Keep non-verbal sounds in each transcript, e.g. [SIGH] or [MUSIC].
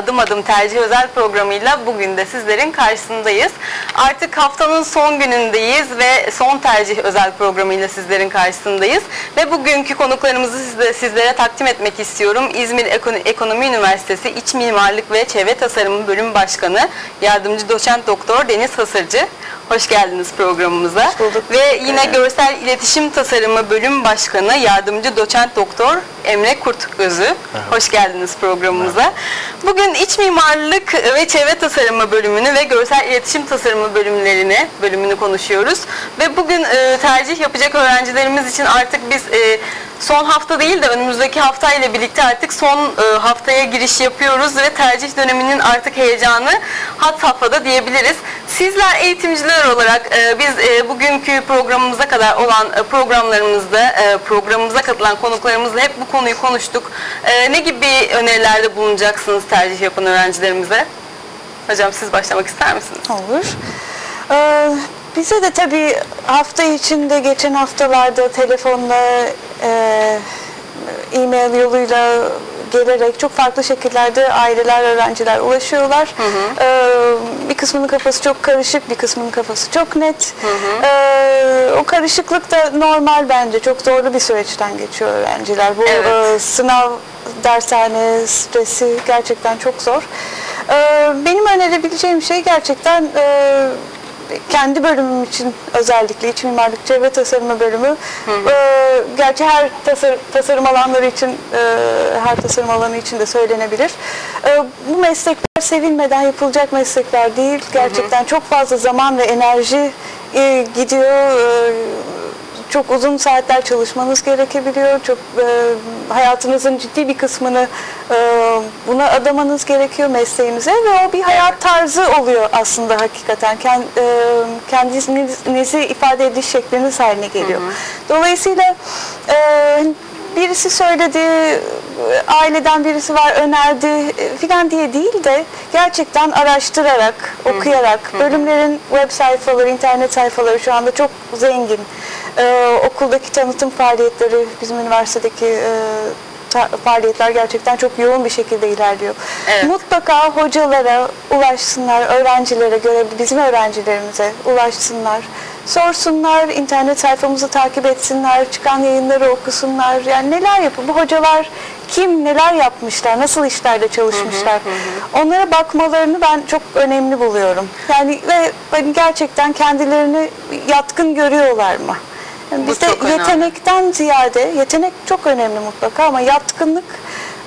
adım adım tercih özel programıyla bugün de sizlerin karşısındayız. Artık haftanın son günündeyiz ve son tercih özel programıyla sizlerin karşısındayız. Ve bugünkü konuklarımızı sizde, sizlere takdim etmek istiyorum. İzmir Ekon- Ekonomi Üniversitesi İç Mimarlık ve Çevre Tasarımı Bölüm Başkanı Yardımcı Doçent Doktor Deniz Hasırcı. Hoş geldiniz programımıza. Hoş bulduk. Ve yine Görsel İletişim Tasarımı Bölüm Başkanı Yardımcı Doçent Doktor Emre Kurtgözü. Hoş geldiniz programımıza. Bugün iç mimarlık ve çevre tasarımı bölümünü ve görsel iletişim tasarımı bölümlerini bölümünü konuşuyoruz. Ve bugün e, tercih yapacak öğrencilerimiz için artık biz e, son hafta değil de önümüzdeki hafta ile birlikte artık son e, haftaya giriş yapıyoruz ve tercih döneminin artık heyecanı had safhada diyebiliriz. Sizler eğitimciler olarak e, biz e, bugünkü programımıza kadar olan programlarımızda programımıza katılan konuklarımızla hep bu konuyu konuştuk. Ne gibi önerilerde bulunacaksınız tercih yapan öğrencilerimize? Hocam siz başlamak ister misiniz? Olur. Ee, bize de tabii hafta içinde geçen haftalarda telefonla, e-mail yoluyla gelerek çok farklı şekillerde aileler, öğrenciler ulaşıyorlar. Ee, bir kısmının kafası çok karışık, bir kısmının kafası çok net. Ee, o karışıklık da normal bence. Çok zorlu bir süreçten geçiyor öğrenciler. Bu Evet. e, sınav, dershane stresi gerçekten çok zor. Ee, benim önerebileceğim şey gerçekten e, kendi bölümüm için özellikle iç mimarlık çevre tasarımı bölümü e, gerçi her tasar- tasarım alanları için e, her tasarım alanı için de söylenebilir. E, bu meslekler sevilmeden yapılacak meslekler değil. Gerçekten çok fazla zaman ve enerji e, gidiyor. E, çok uzun saatler çalışmanız gerekebiliyor. Çok e, hayatınızın ciddi bir kısmını e, buna adamanız gerekiyor mesleğinize ve o bir hayat tarzı oluyor aslında hakikaten. Kend, e, kendinizi ifade ediş şekliniz haline geliyor. Dolayısıyla e, birisi söyledi, e, aileden birisi var önerdi e, filan diye değil de gerçekten araştırarak, okuyarak, bölümlerin web sayfaları, internet sayfaları şu anda çok zengin. Ee, okuldaki tanıtım faaliyetleri, bizim üniversitedeki e, faaliyetler gerçekten çok yoğun bir şekilde ilerliyor. Evet. Mutlaka hocalara ulaşsınlar, öğrencilere, görevli bizim öğrencilerimize ulaşsınlar. Sorsunlar, internet sayfamızı takip etsinler, çıkan yayınları okusunlar. Yani neler yapıyor? Bu hocalar kim, neler yapmışlar, nasıl işlerde çalışmışlar? Onlara bakmalarını ben çok önemli buluyorum. Yani ve hani gerçekten kendilerini yatkın görüyorlar mı? Yani bizde önemli. yetenekten ziyade, yetenek çok önemli mutlaka ama yatkınlık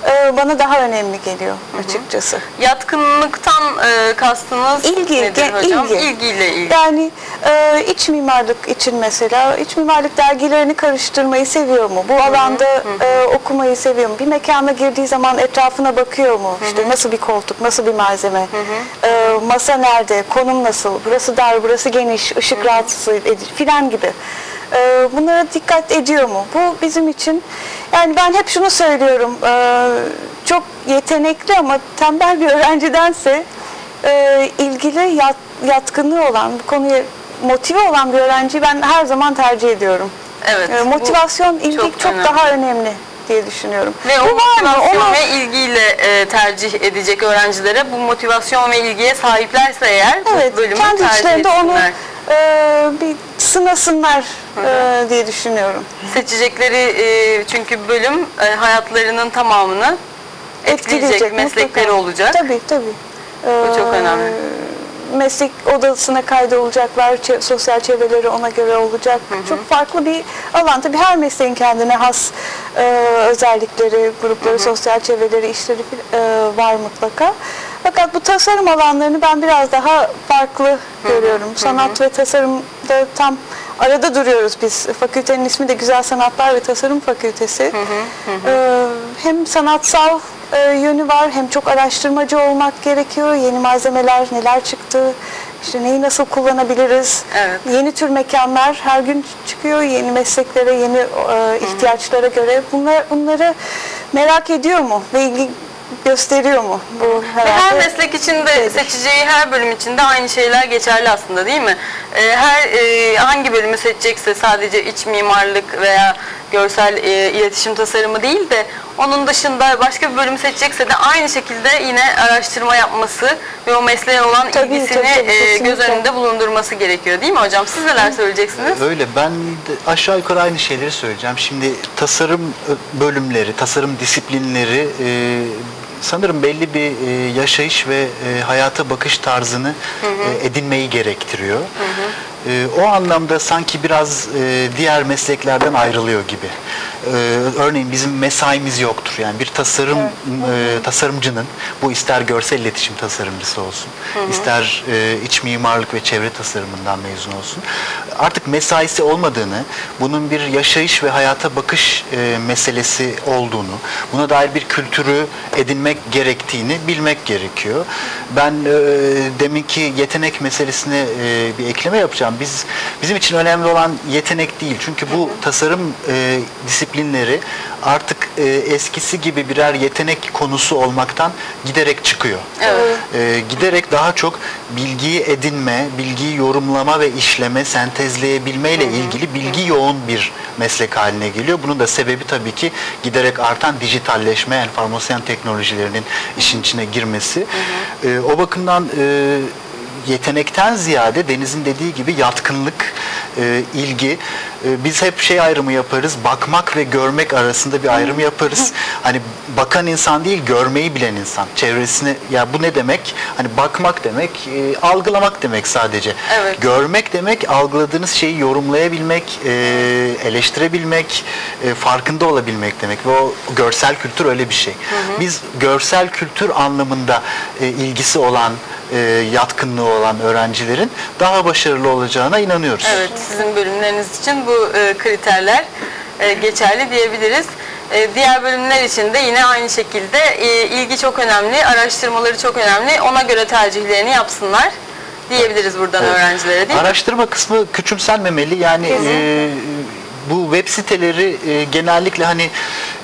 e, bana daha önemli geliyor açıkçası. Yatkınlıktan e, kastınız İlgi, nedir hocam? ilgi. İlgiyle ilgili. Yani e, iç mimarlık için mesela iç mimarlık dergilerini karıştırmayı seviyor mu? Bu alanda e, okumayı seviyor mu? Bir mekana girdiği zaman etrafına bakıyor mu? İşte nasıl bir koltuk, nasıl bir malzeme, e, masa nerede, konum nasıl, burası dar, burası geniş, ışık rahatsız edici filan gibi. E, bunlara dikkat ediyor mu? Bu bizim için yani ben hep şunu söylüyorum. e, çok yetenekli ama tembel bir [LAUGHS] öğrencidense e, ilgili yat, yatkınlığı olan, bu konuya motive olan bir öğrenciyi ben her zaman tercih ediyorum. Evet, E, motivasyon, ilgi çok çok, önemli. daha önemli diye düşünüyorum. Ve o Bu mı? motivasyon Onu- ve ilgiyle e, tercih edecek öğrencilere bu motivasyon ve ilgiye sahiplerse eğer evet, bu bölümü kendi tercih içlerinde onu etsinler. e, bir sınasınlar e, diye düşünüyorum. Seçecekleri e, çünkü bölüm e, hayatlarının tamamını etkileyecek, meslekleri mutlaka. olacak. Tabii tabii. Bu çok Ee, önemli. Meslek odasına kaydolacaklar, sosyal çevreleri ona göre olacak. Çok farklı bir alan. Tabii her mesleğin kendine has e, özellikleri, grupları, sosyal çevreleri, işleri e, var mutlaka. Fakat bu tasarım alanlarını ben biraz daha farklı görüyorum. Sanat ve tasarımda tam arada duruyoruz biz. Fakültenin ismi de Güzel Sanatlar ve Tasarım Fakültesi. Ee, hem sanatsal e, yönü var hem çok araştırmacı olmak gerekiyor. Yeni malzemeler neler çıktı, işte neyi nasıl kullanabiliriz. Evet. Yeni tür mekanlar her gün çıkıyor. Yeni mesleklere, yeni e, ihtiyaçlara göre. Bunlar, bunları merak ediyor mu ve ilgi gösteriyor mu? Bu her herhalde meslek için de şeydir. seçeceği her bölüm için de aynı şeyler geçerli aslında değil mi? Ee, her e, hangi bölümü seçecekse sadece iç mimarlık veya görsel e, iletişim tasarımı değil de onun dışında başka bir bölüm seçecekse de aynı şekilde yine araştırma yapması ve o mesleğe olan Tabii, ilgisini tabii, tabii, e, göz önünde bulundurması gerekiyor değil mi hocam? Siz neler söyleyeceksiniz? Öyle ben aşağı yukarı aynı şeyleri söyleyeceğim. Şimdi tasarım bölümleri, tasarım disiplinleri e, sanırım belli bir e, yaşayış ve e, hayata bakış tarzını e, edinmeyi gerektiriyor. E, o anlamda sanki biraz e, diğer mesleklerden ayrılıyor gibi. E, örneğin bizim mesaimiz yoktur. Yani bir tasarım e, tasarımcının bu ister görsel iletişim tasarımcısı olsun, ister e, iç mimarlık ve çevre tasarımından mezun olsun. Artık mesaisi olmadığını, bunun bir yaşayış ve hayata bakış e, meselesi olduğunu, buna dair bir kültürü edinmek gerektiğini bilmek gerekiyor. Ben e, deminki yetenek meselesine e, bir ekleme yapacağım. Biz bizim için önemli olan yetenek değil. Çünkü bu tasarım e, disiplinleri artık e, eskisi gibi birer yetenek konusu olmaktan giderek çıkıyor. Evet. E, giderek daha çok bilgiyi edinme, bilgiyi yorumlama ve işleme, sentezleyebilme ile ilgili bilgi yoğun bir meslek haline geliyor. Bunun da sebebi tabii ki giderek artan dijitalleşme, enformasyon teknolojilerinin işin içine girmesi. E, o bakımdan e, yetenekten ziyade Deniz'in dediği gibi yatkınlık, e, ilgi. E, biz hep şey ayrımı yaparız, bakmak ve görmek arasında bir ayrım yaparız. Hani bakan insan değil, görmeyi bilen insan. Çevresine, ya bu ne demek? Hani bakmak demek, e, algılamak demek sadece. Evet. Görmek demek, algıladığınız şeyi yorumlayabilmek, e, eleştirebilmek, e, farkında olabilmek demek. Ve o görsel kültür öyle bir şey. Biz görsel kültür anlamında e, ilgisi olan, e, yatkınlığı olan öğrencilerin daha başarılı olacağına inanıyoruz. Evet, sizin bölümleriniz için bu e, kriterler e, geçerli diyebiliriz. E, diğer bölümler için de yine aynı şekilde e, ilgi çok önemli, araştırmaları çok önemli. Ona göre tercihlerini yapsınlar diyebiliriz buradan Evet. öğrencilere değil mi? Araştırma kısmı küçümsenmemeli. Yani e, bu web siteleri e, genellikle hani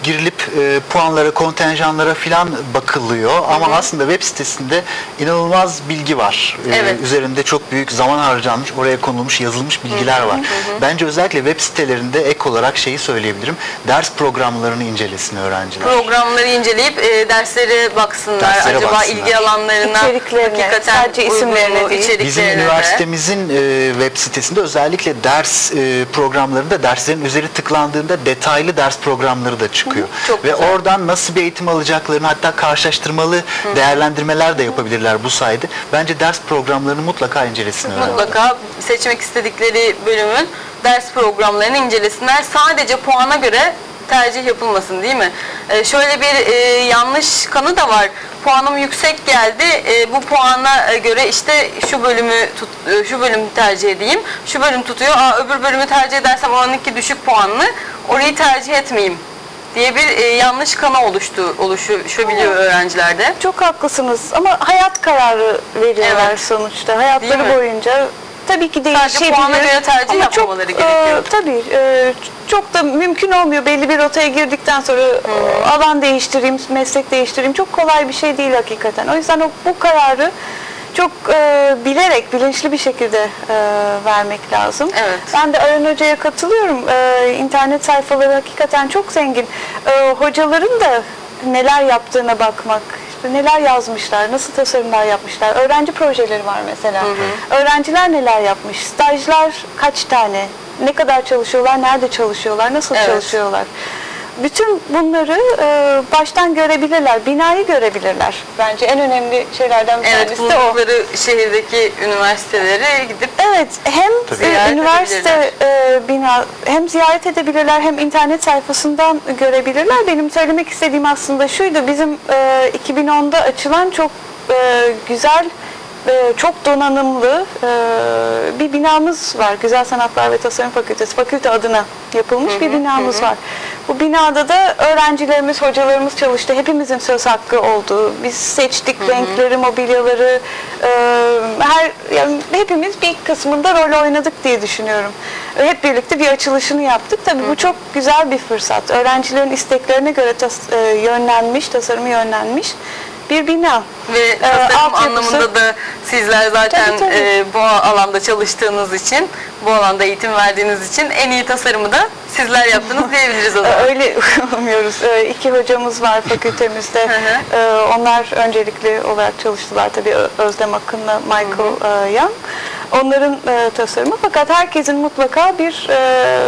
girilip e, puanlara, kontenjanlara filan bakılıyor ama aslında web sitesinde inanılmaz bilgi var. E, Evet. Üzerinde çok büyük zaman harcanmış, oraya konulmuş, yazılmış bilgiler var. Bence özellikle web sitelerinde ek olarak şeyi söyleyebilirim. Ders programlarını incelesin öğrenciler. Programları inceleyip e, derslere baksınlar. Derslere Acaba baksınlar. ilgi alanlarına İçeriklerine, hakikaten sadece isimlerine değil. Bizim üniversitemizin e, web sitesinde özellikle ders e, programlarında derslerin üzeri tıklandığında detaylı ders programları da çıkıyor. Çok Ve güzel. oradan nasıl bir eğitim alacaklarını hatta karşılaştırmalı değerlendirmeler de yapabilirler bu sayede. Bence ders programlarını mutlaka incelesin öğrenciler. Mutlaka seçmek istedikleri bölümün ders programlarını incelesinler. Sadece puana göre tercih yapılmasın değil mi? Ee, şöyle bir e, yanlış kanı da var. Puanım yüksek geldi. e, bu puana göre işte şu bölümü tut, e, şu bölümü tercih edeyim. Şu bölüm tutuyor. Aa, öbür bölümü tercih edersem oranınki düşük puanlı. Orayı tercih etmeyeyim diye bir e, yanlış kanı oluştu oluşabiliyor öğrencilerde. Çok haklısınız ama hayat kararı veriyorlar Evet. sonuçta. Hayatları Değil mi? boyunca tabii ki Sadece değişebilir. puana göre tercih ama yapmamaları çok, gerekiyor. e, tabii e, çok da mümkün olmuyor. Belli bir rotaya girdikten sonra e, alan değiştireyim, meslek değiştireyim. Çok kolay bir şey değil hakikaten. O yüzden o, bu kararı çok e, bilerek, bilinçli bir şekilde e, vermek lazım. Evet. Ben de Aran Hoca'ya katılıyorum. E, internet sayfaları hakikaten çok zengin. E, hocaların da neler yaptığına bakmak, işte neler yazmışlar, nasıl tasarımlar yapmışlar. Öğrenci projeleri var mesela. Öğrenciler neler yapmış, stajlar kaç tane, ne kadar çalışıyorlar, nerede çalışıyorlar, nasıl Evet. çalışıyorlar. Bütün bunları e, baştan görebilirler, binayı görebilirler. Bence en önemli şeylerden bir Evet, tanesi de o. bulundukları şehirdeki üniversitelere gidip Evet, hem e, üniversite e, bina hem ziyaret edebilirler hem internet sayfasından görebilirler. Benim söylemek istediğim aslında şuydu. Bizim e, 2010'da açılan çok e, güzel çok donanımlı e, bir binamız var. Güzel Sanatlar ve Tasarım Fakültesi, fakülte adına yapılmış bir binamız var. Bu binada da öğrencilerimiz, hocalarımız çalıştı. Hepimizin söz hakkı oldu. Biz seçtik renkleri, mobilyaları, e, her yani hepimiz bir kısmında rol oynadık diye düşünüyorum. Hep birlikte bir açılışını yaptık. Tabii bu çok güzel bir fırsat. Öğrencilerin isteklerine göre tas- e, yönlenmiş, tasarımı yönlenmiş bir bina. ve tasarım altyapısı- anlamında da sizler zaten Tabii, tabii. e, bu alanda çalıştığınız için, bu alanda eğitim verdiğiniz için en iyi tasarımı da sizler yaptınız [LAUGHS] diyebiliriz o Ee, zaman. Öyle [LAUGHS] umuyoruz. Ee, İki hocamız var fakültemizde. [LAUGHS] Ee, Onlar öncelikli olarak çalıştılar tabii Özlem Akın'la Michael e, Young. Onların e, tasarımı fakat herkesin mutlaka bir e,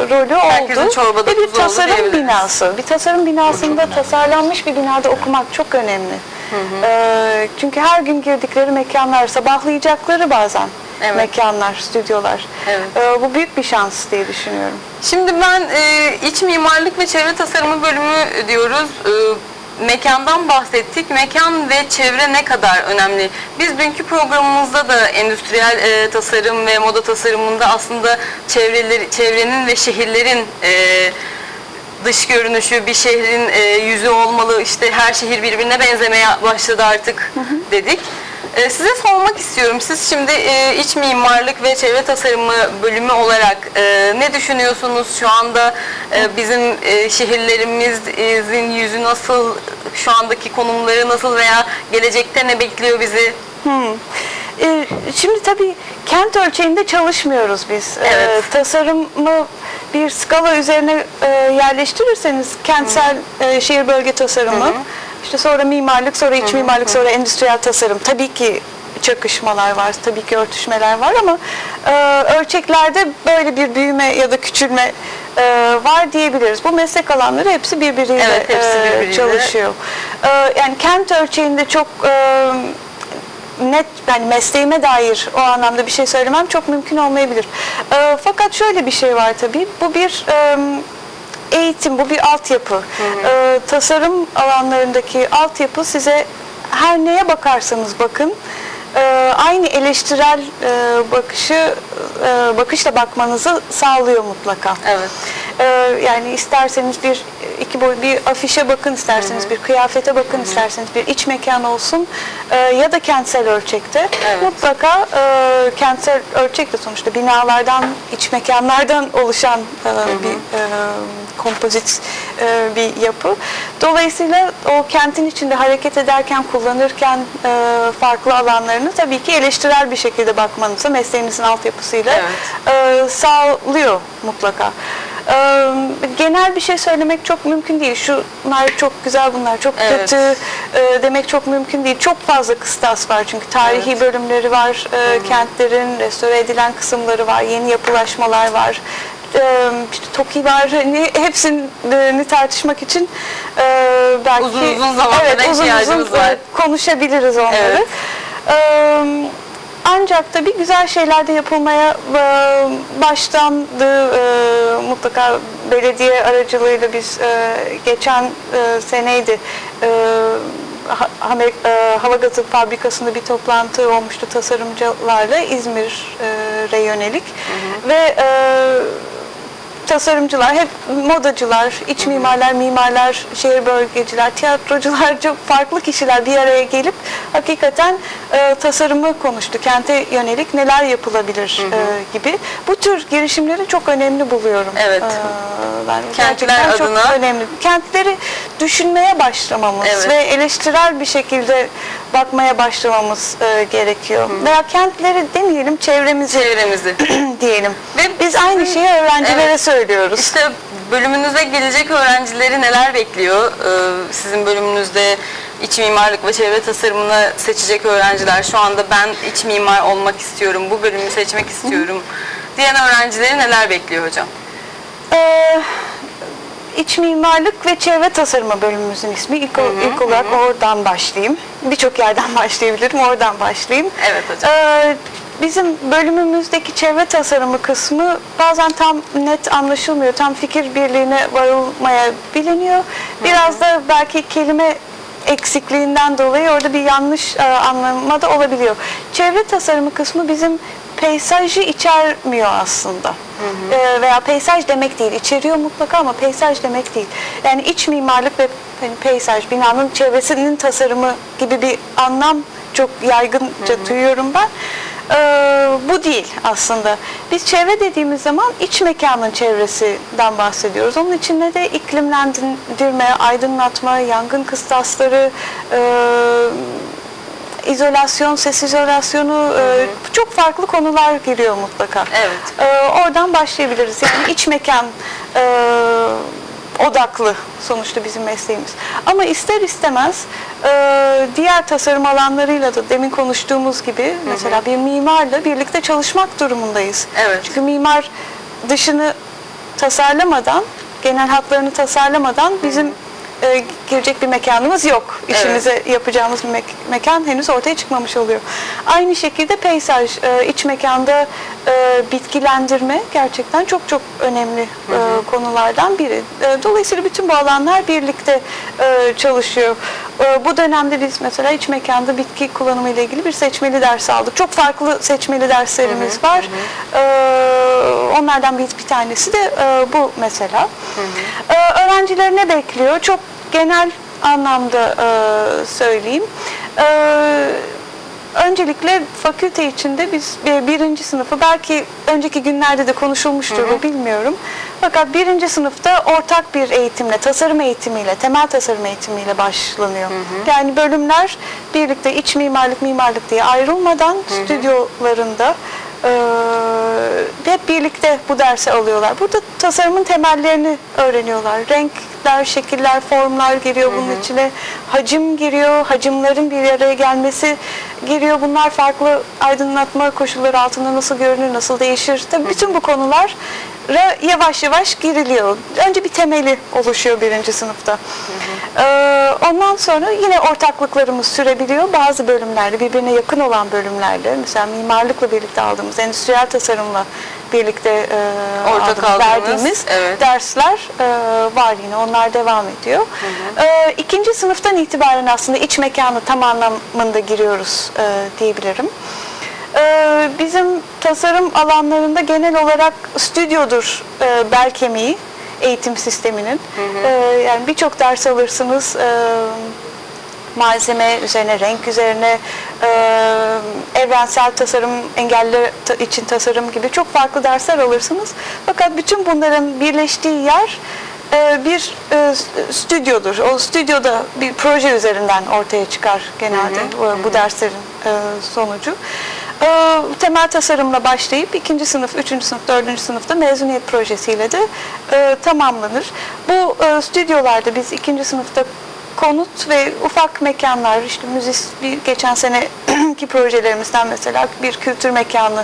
rolü oldu. Herkesin çorbada Ve bir oldu tasarım binası. Bir tasarım binasında tasarlanmış bir binada okumak çok önemli. Ee, çünkü her gün girdikleri mekanlar, sabahlayacakları bazen Evet. mekanlar, stüdyolar. Evet. Ee, bu büyük bir şans diye düşünüyorum. Şimdi ben e, iç mimarlık ve çevre tasarımı bölümü diyoruz. E, mekandan bahsettik. Mekan ve çevre ne kadar önemli? Biz dünkü programımızda da endüstriyel e, tasarım ve moda tasarımında aslında çevreleri, çevrenin ve şehirlerin e, dış görünüşü bir şehrin e, yüzü olmalı. İşte her şehir birbirine benzemeye başladı artık dedik. E, size sormak istiyorum. Siz şimdi e, iç mimarlık ve çevre tasarımı bölümü olarak e, ne düşünüyorsunuz? Şu anda e, bizim e, şehirlerimizin yüzü nasıl? Şu andaki konumları nasıl veya gelecekte ne bekliyor bizi? Ee, Şimdi tabii kent ölçeğinde çalışmıyoruz biz. Ee, Evet. tasarımı bir skala üzerine e, yerleştirirseniz kentsel e, şehir bölge tasarımı, işte sonra mimarlık, sonra iç mimarlık, sonra endüstriyel tasarım. Tabii ki çakışmalar var, tabii ki örtüşmeler var ama e, ölçeklerde böyle bir büyüme ya da küçülme e, var diyebiliriz. Bu meslek alanları hepsi birbiriyle, Evet, hepsi e, birbiriyle. çalışıyor. E, yani kent ölçeğinde çok e, net yani mesleğime dair o anlamda bir şey söylemem çok mümkün olmayabilir. Ee, fakat şöyle bir şey var tabii. Bu bir e, eğitim, bu bir altyapı. Ee, tasarım alanlarındaki altyapı size her neye bakarsanız bakın e, aynı eleştirel e, bakışı e, bakışla bakmanızı sağlıyor mutlaka. Evet. Ee, yani isterseniz bir iki boy bir afişe bakın, isterseniz bir kıyafete bakın, isterseniz bir iç mekan olsun ee, ya da kentsel ölçekte Evet. mutlaka e, kentsel ölçek de sonuçta binalardan, iç mekanlardan oluşan e, bir e, kompozit e, bir yapı. Dolayısıyla o kentin içinde hareket ederken, kullanırken e, farklı alanlarını tabii ki eleştirel bir şekilde bakmanızı mesleğinizin altyapısıyla e, sağlıyor mutlaka. E, genel bir şey söylemek çok mümkün değil. Şunlar çok güzel, bunlar çok Evet. kötü e, demek çok mümkün değil. Çok fazla kıstas var çünkü tarihi bölümleri var, e, kentlerin restore edilen kısımları var, yeni yapılaşmalar var. İşte TOKİ var. Hani hepsini tartışmak için belki Uzun uzun zamana evet, da uzun ihtiyacımız uzun, var. konuşabiliriz onları. Evet. Ancak tabii güzel şeyler de yapılmaya başlandı. Mutlaka belediye aracılığıyla biz geçen seneydi Hava Gazı Fabrikası'nda bir toplantı olmuştu tasarımcılarla İzmir'e yönelik ve e, tasarımcılar, hep modacılar, iç mimarlar, mimarlar, şehir bölgeciler, tiyatrocular, [LAUGHS] çok farklı kişiler bir araya gelip hakikaten e, tasarımı konuştu. Kente yönelik neler yapılabilir e, gibi. Bu tür girişimleri çok önemli buluyorum. Evet. E, ben Kentler gerçekten çok adına- önemli. Kentleri düşünmeye başlamamız Evet. ve eleştirel bir şekilde bakmaya başlamamız e, gerekiyor. Veya kentleri demeyelim, çevremizi Çevremizi. [CLEARS THROAT] diyelim. Ve Biz aynı şeyi öğrencilere Evet. Söylüyoruz. İşte bölümünüze gelecek öğrencileri neler bekliyor? Ee, sizin bölümünüzde iç mimarlık ve çevre tasarımını seçecek öğrenciler şu anda ben iç mimar olmak istiyorum, bu bölümü seçmek istiyorum diyen öğrencileri neler bekliyor hocam? Ee, İç mimarlık ve çevre tasarımı bölümümüzün ismi. İlk, ilk olarak oradan başlayayım. Birçok yerden [LAUGHS] başlayabilirim, oradan başlayayım. Evet hocam. Ee, bizim bölümümüzdeki çevre tasarımı kısmı bazen tam net anlaşılmıyor. Tam fikir birliğine varılmayabiliyor. Biraz da belki kelime eksikliğinden dolayı orada bir yanlış e, anlama da olabiliyor. Çevre tasarımı kısmı bizim peyzajı içermiyor aslında. E, veya peyzaj demek değil, içeriyor mutlaka ama peyzaj demek değil. Yani iç mimarlık ve hani peyzaj, binanın çevresinin tasarımı gibi bir anlam çok yaygınca duyuyorum ben. Ee, bu değil aslında. Biz çevre dediğimiz zaman iç mekanın çevresinden bahsediyoruz. Onun içinde de iklimlendirme, aydınlatma, yangın kıstasları, e, izolasyon, ses izolasyonu e, çok farklı konular giriyor mutlaka. Evet. E, oradan başlayabiliriz. Yani iç mekan e, odaklı sonuçta bizim mesleğimiz. Ama ister istemez e, diğer tasarım alanlarıyla da demin konuştuğumuz gibi mesela bir mimarla birlikte çalışmak durumundayız. Evet. Çünkü mimar dışını tasarlamadan, genel hatlarını tasarlamadan bizim e, girecek bir mekanımız yok. Evet. İşimize yapacağımız bir mek- mekan henüz ortaya çıkmamış oluyor. Aynı şekilde peyzaj, e, iç mekanda e, bitkilendirme gerçekten çok çok önemli e, konulardan biri. E, dolayısıyla bütün bu alanlar birlikte e, çalışıyor. E, bu dönemde biz mesela iç mekanda bitki kullanımı ile ilgili bir seçmeli ders aldık. Çok farklı seçmeli derslerimiz var. E, onlardan bir, bir tanesi de e, bu mesela. E, öğrenciler ne bekliyor? Çok genel anlamda e, söyleyeyim. E, öncelikle fakülte içinde biz bir- birinci sınıfı belki önceki günlerde de konuşulmuştur bu bilmiyorum. Fakat birinci sınıfta ortak bir eğitimle, tasarım eğitimiyle, temel tasarım eğitimiyle başlanıyor. Yani bölümler birlikte iç mimarlık, mimarlık diye ayrılmadan stüdyolarında e, hep birlikte bu dersi alıyorlar. Burada tasarımın temellerini öğreniyorlar. Renkler, şekiller, formlar giriyor bunun içine. Hacim giriyor, hacimlerin bir araya gelmesi giriyor. Bunlar farklı aydınlatma koşulları altında nasıl görünür, nasıl değişir. Tabii bütün bu konular yavaş yavaş giriliyor. Önce bir temeli oluşuyor birinci sınıfta. Ee, ondan sonra yine ortaklıklarımız sürebiliyor. Bazı bölümlerde, birbirine yakın olan bölümlerde, mesela mimarlıkla birlikte aldığımız, endüstriyel tasarımla birlikte e, Ortak aldığımız, verdiğimiz evet. dersler e, var yine. Onlar devam ediyor. E, ikinci sınıftan itibaren aslında iç mekanı tam anlamında giriyoruz e, diyebilirim. E, bizim tasarım alanlarında genel olarak stüdyodur e, bel kemiği eğitim sisteminin. E, yani birçok ders alırsınız. E, malzeme üzerine, renk üzerine, e, evrensel tasarım, engelli ta- için tasarım gibi çok farklı dersler alırsınız. Fakat bütün bunların birleştiği yer e, bir e, stüdyodur. O stüdyoda bir proje üzerinden ortaya çıkar genelde bu- bu derslerin e, sonucu. E, temel tasarımla başlayıp ikinci sınıf, üçüncü sınıf, dördüncü sınıfta mezuniyet projesiyle de e, tamamlanır. Bu e, stüdyolarda biz ikinci sınıfta konut ve ufak mekanlar işte müzis bir geçen seneki [CLEARS THROAT] projelerimizden mesela bir kültür mekanı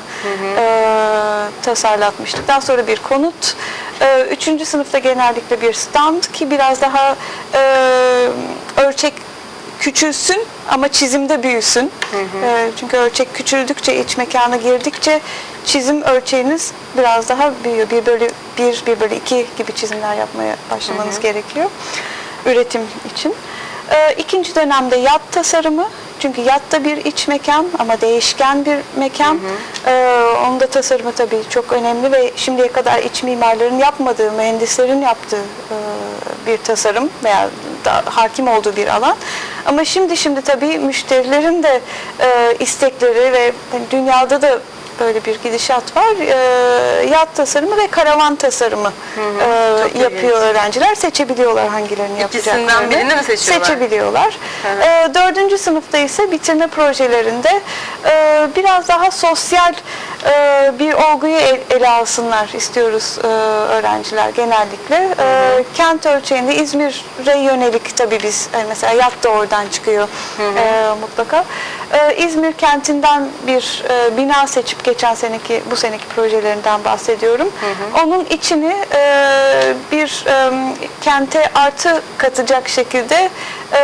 e, tasarlatmıştık. Daha sonra bir konut. E, üçüncü sınıfta genellikle bir stand ki biraz daha e, ölçek küçülsün ama çizimde büyüsün. E, çünkü ölçek küçüldükçe iç mekana girdikçe çizim ölçeğiniz biraz daha büyüyor. Bir bölü bir, bir bölü iki gibi çizimler yapmaya başlamanız gerekiyor üretim için. Ee, ikinci dönemde yat tasarımı. Çünkü yat da bir iç mekan ama değişken bir mekan. Ee, onun da tasarımı tabii çok önemli ve şimdiye kadar iç mimarların yapmadığı, mühendislerin yaptığı e, bir tasarım veya da hakim olduğu bir alan. Ama şimdi şimdi tabii müşterilerin de e, istekleri ve hani dünyada da böyle bir gidişat var. E, yat tasarımı ve karavan tasarımı e, çok yapıyor öğrenciler. Seçebiliyorlar hangilerini İkisinden yapacaklarını. birini mi seçiyorlar? Seçebiliyorlar. hı. E, dördüncü sınıfta ise bitirme projelerinde e, biraz daha sosyal e, bir olguyu el- ele alsınlar istiyoruz e, öğrenciler genellikle. E, kent ölçeğinde İzmir'e yönelik tabii biz e, mesela yat da oradan çıkıyor e, mutlaka. E, İzmir kentinden bir e, bina seçip geçen seneki bu seneki projelerinden bahsediyorum. Onun içini e, bir e, kente artı katacak şekilde e,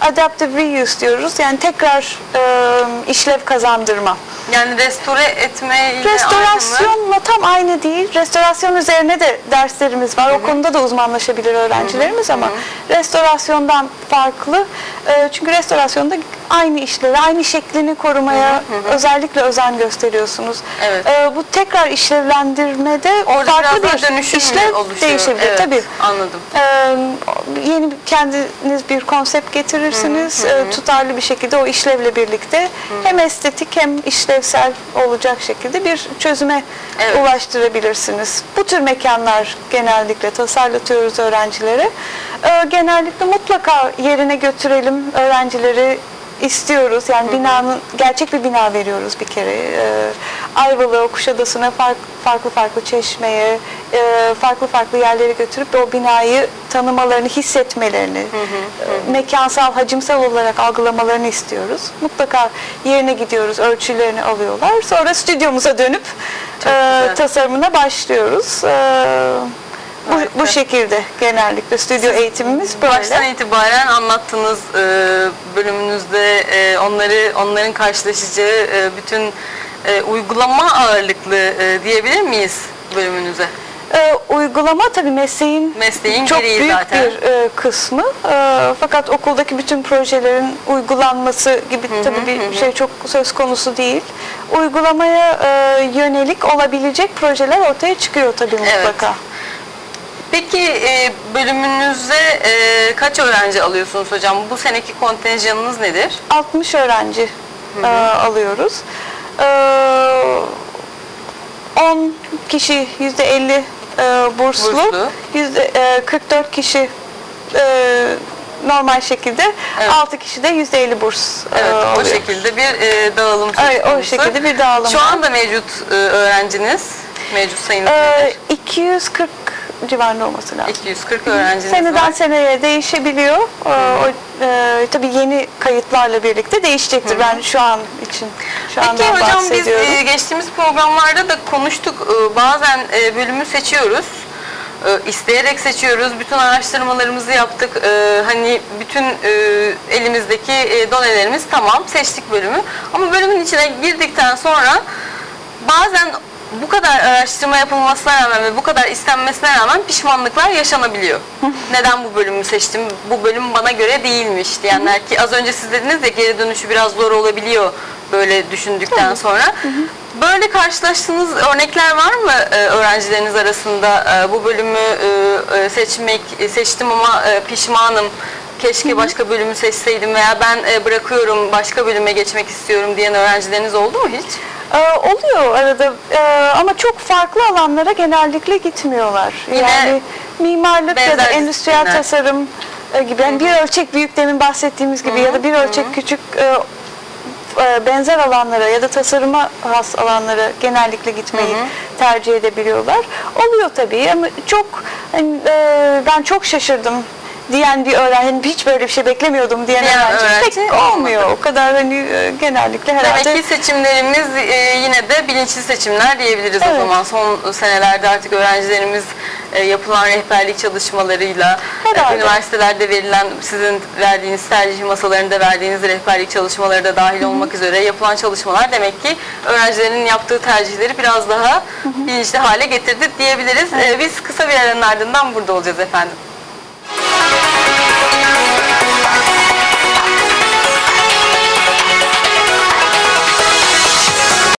adaptive reuse diyoruz. Yani tekrar e, işlev kazandırma. Yani restore etme? Restorasyonla tam aynı değil. Restorasyon üzerine de derslerimiz var. O konuda da uzmanlaşabilir öğrencilerimiz ama restorasyondan farklı. E, çünkü restorasyonda aynı işleri, aynı şeklini korumaya özellikle özen gösteriyorsunuz. Evet. E, bu tekrar işlevlendirmede Orada farklı bir işlev oluşuyor? değişebilir. Evet, Tabii. Anladım. Ee, yeni bir- kendiniz bir konsept getirirsiniz. Ee, tutarlı bir şekilde o işlevle birlikte hem estetik hem işlevsel olacak şekilde bir çözüme Evet. ulaştırabilirsiniz. Bu tür mekanlar genellikle tasarlatıyoruz öğrencilere. Ee, genellikle mutlaka yerine götürelim öğrencileri istiyoruz. Yani binanın gerçek bir bina veriyoruz bir kere. Ee, Ayvalık'a, Kuşadası'na farklı farklı, farklı çeşmeye, e, farklı farklı yerlere götürüp de o binayı tanımalarını, hissetmelerini, e, mekansal, hacimsel olarak algılamalarını istiyoruz. Mutlaka yerine gidiyoruz, ölçülerini alıyorlar. Sonra stüdyomuza dönüp Çok e, güzel. tasarımına başlıyoruz. E, bu, bu şekilde genellikle stüdyo eğitimimiz böyle. Baştan itibaren anlattığınız e, bölümünüzde e, onları onların karşılaşacağı e, bütün e, uygulama ağırlıklı e, diyebilir miyiz bölümünüze? Ee, uygulama tabii mesleğin Mesleğin çok büyük zaten. bir e, kısmı. Ee, fakat okuldaki bütün projelerin uygulanması gibi tabii bir şey çok söz konusu değil. Uygulamaya e, yönelik olabilecek projeler ortaya çıkıyor tabii mutlaka. Peki e, bölümünüzde e, kaç öğrenci alıyorsunuz hocam? Bu seneki kontenjanınız nedir? 60 öğrenci e, alıyoruz. Ee, 10 kişi %50 e, burslu, Burslu. Yüzde, e, 44 kişi e, normal şekilde, Evet. 6 kişi de %50 burs e, Evet, o alıyor. şekilde bir e, dağılım söz Evet, o konusu. şekilde bir dağılım Şu var. anda mevcut e, öğrenciniz, mevcut sayınız nedir? 240 civarında olması lazım. 240 öğrenciniz Seneden var. seneye değişebiliyor. Ee, o, e, tabii yeni kayıtlarla birlikte değişecektir. Ben şu an için şu Peki andan hocam biz bahsediyorum. e, geçtiğimiz programlarda da konuştuk. E, bazen e, bölümü seçiyoruz. E, isteyerek seçiyoruz. Bütün araştırmalarımızı yaptık. E, hani bütün e, elimizdeki e, donelerimiz tamam. Seçtik bölümü. Ama bölümün içine girdikten sonra bazen bu kadar araştırma yapılmasına rağmen ve bu kadar istenmesine rağmen pişmanlıklar yaşanabiliyor. Neden bu bölümü seçtim? Bu bölüm bana göre değilmiş diyenler ki az önce siz dediniz ya geri dönüşü biraz zor olabiliyor böyle düşündükten sonra. Böyle karşılaştığınız örnekler var mı e, öğrencileriniz arasında E, bu bölümü e, seçmek seçtim ama pişmanım. Keşke başka bölümü seçseydim veya ben bırakıyorum başka bölüme geçmek istiyorum diyen öğrencileriniz oldu mu hiç? Ee, oluyor arada. Ee, ama çok farklı alanlara genellikle gitmiyorlar. Yine yani mimarlık ya da endüstriyel tasarım e, gibi. Yani bir ölçek büyük demin bahsettiğimiz gibi ya da bir ölçek küçük e, e, benzer alanlara ya da tasarıma has alanlara genellikle gitmeyi tercih edebiliyorlar. Oluyor tabii ama çok hani, e, ben çok şaşırdım diyen bir öğrenci, hiç böyle bir şey beklemiyordum diyen Diyen öğrenci, öğrenci pek olmadı. olmuyor. O kadar hani e, genellikle herhalde. Demek ki seçimlerimiz e, yine de bilinçli seçimler diyebiliriz o Evet. zaman. Son senelerde artık öğrencilerimiz e, yapılan rehberlik çalışmalarıyla, Herhalde. e, üniversitelerde verilen, sizin verdiğiniz tercih masalarında verdiğiniz rehberlik çalışmaları da dahil olmak üzere yapılan çalışmalar demek ki öğrencilerin yaptığı tercihleri biraz daha bilinçli hale getirdi diyebiliriz. E, biz kısa bir aranın ardından burada olacağız efendim.